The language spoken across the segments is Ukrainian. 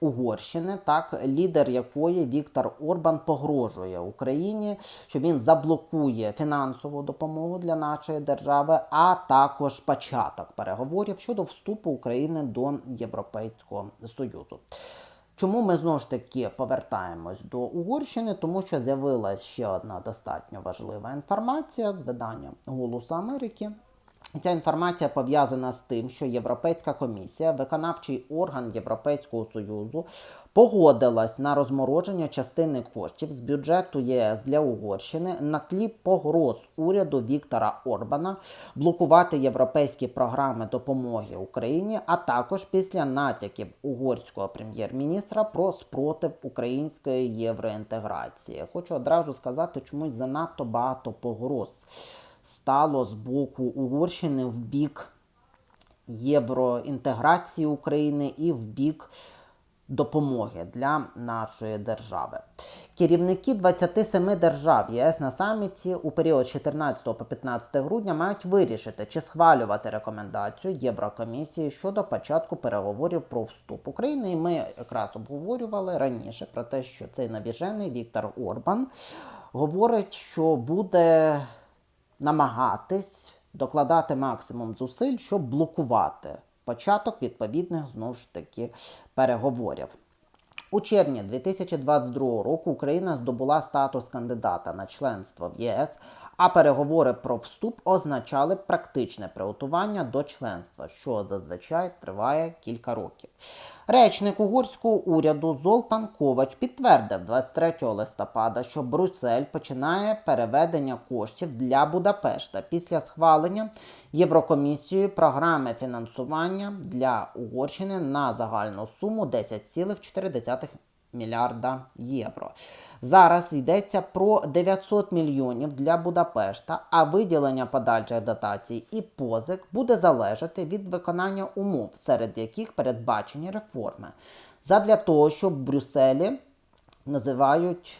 Угорщини, так, лідер якої Віктор Орбан погрожує Україні, що він заблокує фінансову допомогу для нашої держави, а також початок переговорів щодо вступу України до Європейського Союзу. Чому ми знову ж таки повертаємось до Угорщини? Тому що з'явилася ще одна достатньо важлива інформація з видання Голосу Америки. Ця інформація пов'язана з тим, що Європейська комісія, виконавчий орган Європейського Союзу, погодилась на розмороження частини коштів з бюджету ЄС для Угорщини на тлі погроз уряду Віктора Орбана блокувати європейські програми допомоги Україні, а також після натяків угорського прем'єр-міністра про спротив української євроінтеграції. Хочу одразу сказати, чомусь занадто багато погроз стало з боку Угорщини в бік євроінтеграції України і в бік допомоги для нашої держави. Керівники 27 держав ЄС на саміті у період з 14 по 15 грудня мають вирішити, чи схвалювати рекомендацію Єврокомісії щодо початку переговорів про вступ України. І ми якраз обговорювали раніше про те, що цей навіжений Віктор Орбан говорить, що буде намагатись докладати максимум зусиль, щоб блокувати початок відповідних знову ж таки переговорів. У червні 2022 року Україна здобула статус кандидата на членство в ЄС, а переговори про вступ означали практичне приготування до членства, що зазвичай триває кілька років. Речник угорського уряду Золтан Ковач підтвердив 23 листопада, що Брюссель починає переведення коштів для Будапешта після схвалення Єврокомісією програми фінансування для Угорщини на загальну суму 10,4 мільярда євро. Зараз йдеться про 900 мільйонів для Будапешта, а виділення подальших дотацій і позик буде залежати від виконання умов, серед яких передбачені реформи. Задля того, щоб в Брюсселі називають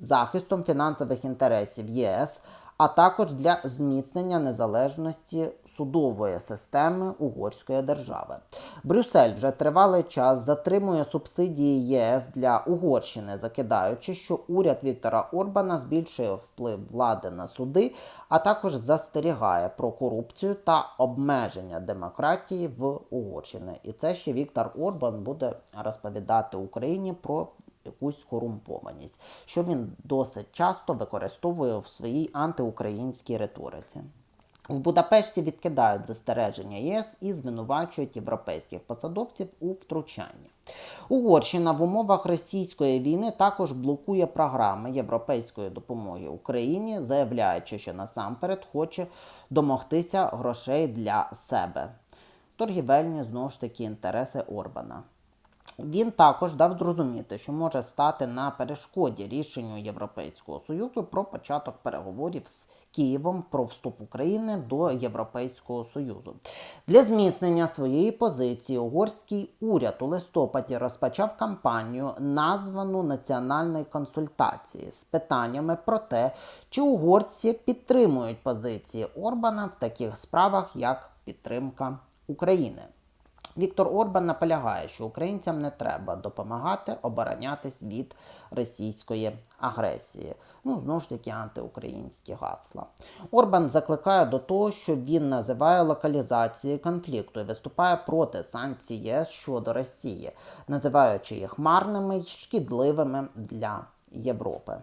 захистом фінансових інтересів ЄС, а також для зміцнення незалежності судової системи угорської держави. Брюссель вже тривалий час затримує субсидії ЄС для Угорщини, закидаючи, що уряд Віктора Орбана збільшує вплив влади на суди, а також застерігає про корупцію та обмеження демократії в Угорщині. І це ще Віктор Орбан буде розповідати Україні про якусь корумпованість, що він досить часто використовує в своїй антиукраїнській риториці. В Будапешті відкидають застереження ЄС і звинувачують європейських посадовців у втручанні. Угорщина в умовах російської війни також блокує програми європейської допомоги Україні, заявляючи, що насамперед хоче домогтися грошей для себе. Торгівельні знову ж таки інтереси Орбана. Він також дав зрозуміти, що може стати на перешкоді рішенню Європейського Союзу про початок переговорів з Києвом про вступ України до Європейського Союзу. Для зміцнення своєї позиції угорський уряд у листопаді розпочав кампанію, названу національної консультації з питаннями про те, чи угорці підтримують позиції Орбана в таких справах, як підтримка України. Віктор Орбан наполягає, що українцям не треба допомагати оборонятись від російської агресії. Ну, знову ж таки, антиукраїнські гасла. Орбан закликає до того, що він називає локалізації конфлікту і виступає проти санкцій ЄС щодо Росії, називаючи їх марними й шкідливими для Європи.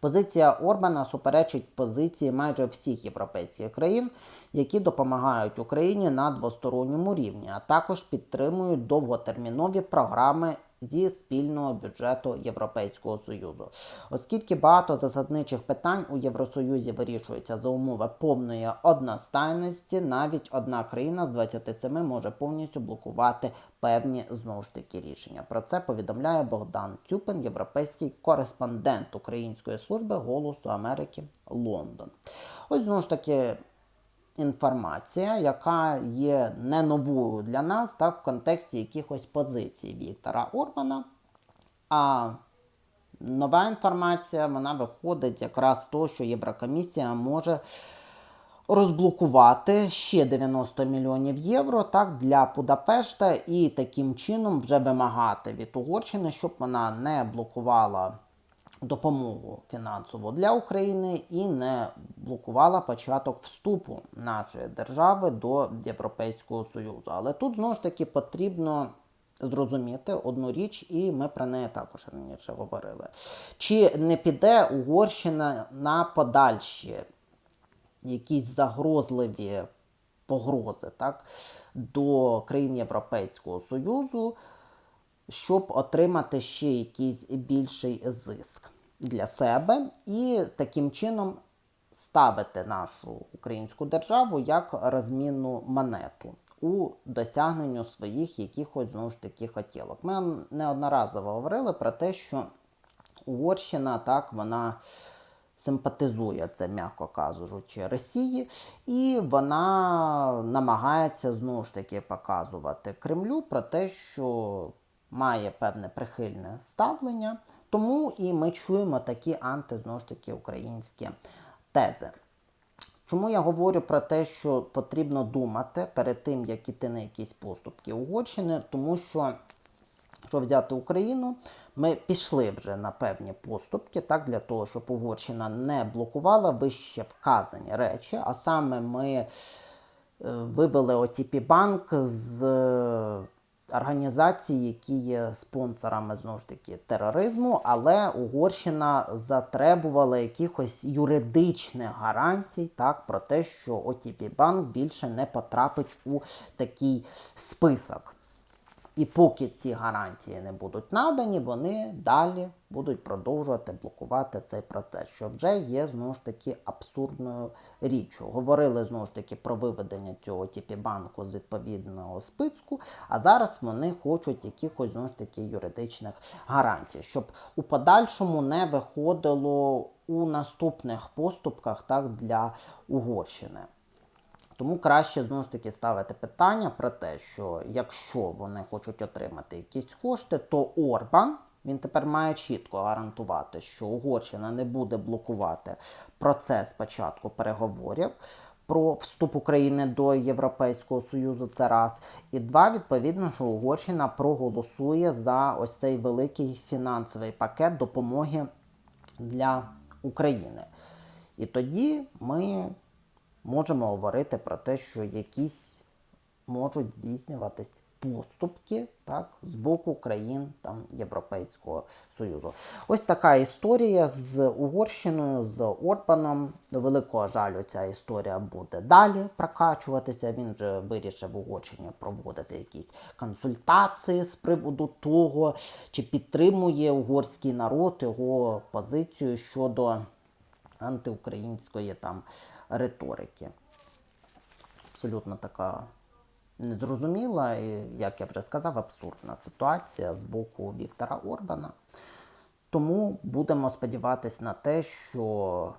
Позиція Орбана суперечить позиції майже всіх європейських країн, які допомагають Україні на двосторонньому рівні, а також підтримують довготермінові програми зі спільного бюджету Європейського Союзу. Оскільки багато засадничих питань у Євросоюзі вирішується за умови повної одностайності, навіть одна країна з 27 може повністю блокувати певні знову ж таки рішення. Про це повідомляє Богдан Тюпин, європейський кореспондент Української служби Голосу Америки Лондон. Ось знову ж таки інформація, яка є не новою для нас, так, в контексті якихось позицій Віктора Орбана. А нова інформація вона виходить якраз з того, що Єврокомісія може розблокувати ще 90 мільйонів євро так, для Будапешта і таким чином вже вимагати від Угорщини, щоб вона не блокувала допомогу фінансову для України і не блокувала початок вступу нашої держави до Європейського Союзу. Але тут знову ж таки потрібно зрозуміти одну річ, і ми про неї також раніше говорили. Чи не піде Угорщина на подальші якісь загрозливі погрози так, до країн Європейського Союзу, щоб отримати ще якийсь більший зиск для себе і таким чином ставити нашу українську державу як розмінну монету у досягненню своїх якихось знову ж таки хотілок. Ми неодноразово говорили про те, що Угорщина так вона симпатизує це, м'яко кажучи, Росії, і вона намагається знову ж таки показувати Кремлю про те, що має певне прихильне ставлення. Тому і ми чуємо такі анти, знову ж таки, українські тези. Чому я говорю про те, що потрібно думати перед тим, як іти на якісь поступки Угорщини, тому що, якщо взяти Україну, ми пішли вже на певні поступки, так, для того, щоб Угорщина не блокувала вище вказані речі, а саме ми е, вивели OTP банк з організацій, які є спонсорами знову ж таки тероризму, але Угорщина затребувала якихось юридичних гарантій так, про те, що OTP банк більше не потрапить у такий список. І поки ці гарантії не будуть надані, вони далі будуть продовжувати блокувати цей процес, що вже є знову ж таки абсурдною річчю. Говорили знову ж таки про виведення цього типі банку з відповідного списку, а зараз вони хочуть якихось знову ж таки юридичних гарантій, щоб у подальшому не виходило у наступних поступках так для Угорщини. Тому краще знову ж таки ставити питання про те, що якщо вони хочуть отримати якісь кошти, то Орбан він тепер має чітко гарантувати, що Угорщина не буде блокувати процес початку переговорів. Про вступ України до Європейського Союзу це раз. І два, відповідно, що Угорщина проголосує за ось цей великий фінансовий пакет допомоги для України. І тоді ми можемо говорити про те, що якісь можуть здійснюватись поступки так, з боку країн там, Європейського Союзу. Ось така історія з Угорщиною, з Орбаном. До великого жалю, ця історія буде далі прокачуватися. Він вже вирішив в Угорщині проводити якісь консультації з приводу того, чи підтримує угорський народ його позицію щодо антиукраїнської там риторики. Абсолютно така незрозуміла, і, як я вже сказав, абсурдна ситуація з боку Віктора Орбана. Тому будемо сподіватися на те, що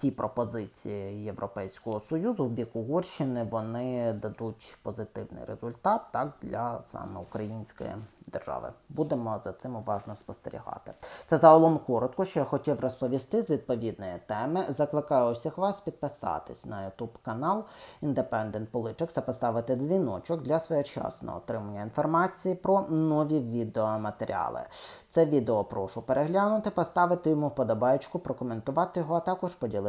ті пропозиції Європейського Союзу в бік Угорщини вони дадуть позитивний результат так, для саме української держави. Будемо за цим уважно спостерігати. Це загалом коротко, що я хотів розповісти з відповідної теми. Закликаю усіх вас підписатись на YouTube канал Independent Politics, та поставити дзвіночок для своєчасного отримання інформації про нові відеоматеріали. Це відео прошу переглянути, поставити йому вподобайку, прокоментувати його, а також